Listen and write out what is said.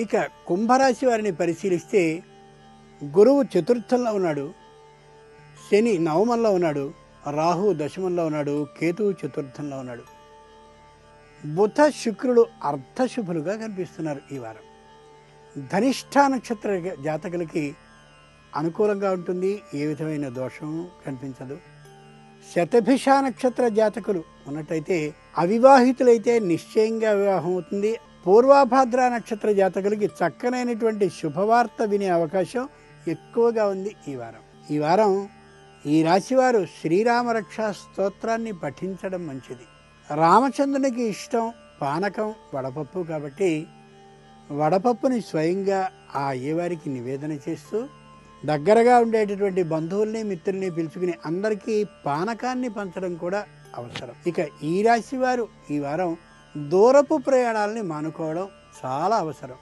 ఇక కుంభరాశి వారిని పరిశీలిస్తే గురువు చతుర్థంలో ఉన్నాడు శని నవమంలో ఉన్నాడు రాహు దశమంలో ఉన్నాడు కేతువు చతుర్థంలో ఉన్నాడు. బుధ శుక్రుడు అర్ధశుభులుగా కనిపిస్తున్నారు ఈ వారం. ధనిష్ట నక్షత్ర జాతకులకి అనుకూలంగా ఉంటుంది ఏ విధమైన దోషం కనిపించదు. శతభిష నక్షత్ర జాతకులు ఉన్నట్టయితే అవివాహితులైతే నిశ్చయంగా వివాహం అవుతుంది పూర్వాభాద్ర నక్షత్ర జాతకులకి చక్కనైనటువంటి శుభవార్త వినే అవకాశం ఎక్కువగా ఉంది ఈ వారం. ఈ వారం ఈ రాశివారు శ్రీరామ రక్షా స్తోత్రాన్ని పఠించడం మంచిది. రామచంద్రునికి ఇష్టం పానకం వడపప్పు కాబట్టి వడపప్పుని స్వయంగా ఆ అయ్యవారికి నివేదన చేస్తూ దగ్గరగా ఉండేటటువంటి బంధువుల్ని మిత్రుల్ని పిలుచుకుని అందరికీ పానకాన్ని పంచడం కూడా అవసరం. ఇక ఈ రాశి వారు ఈ వారం దూరపు ప్రయాణాలని మానుకోవడం చాలా అవసరం.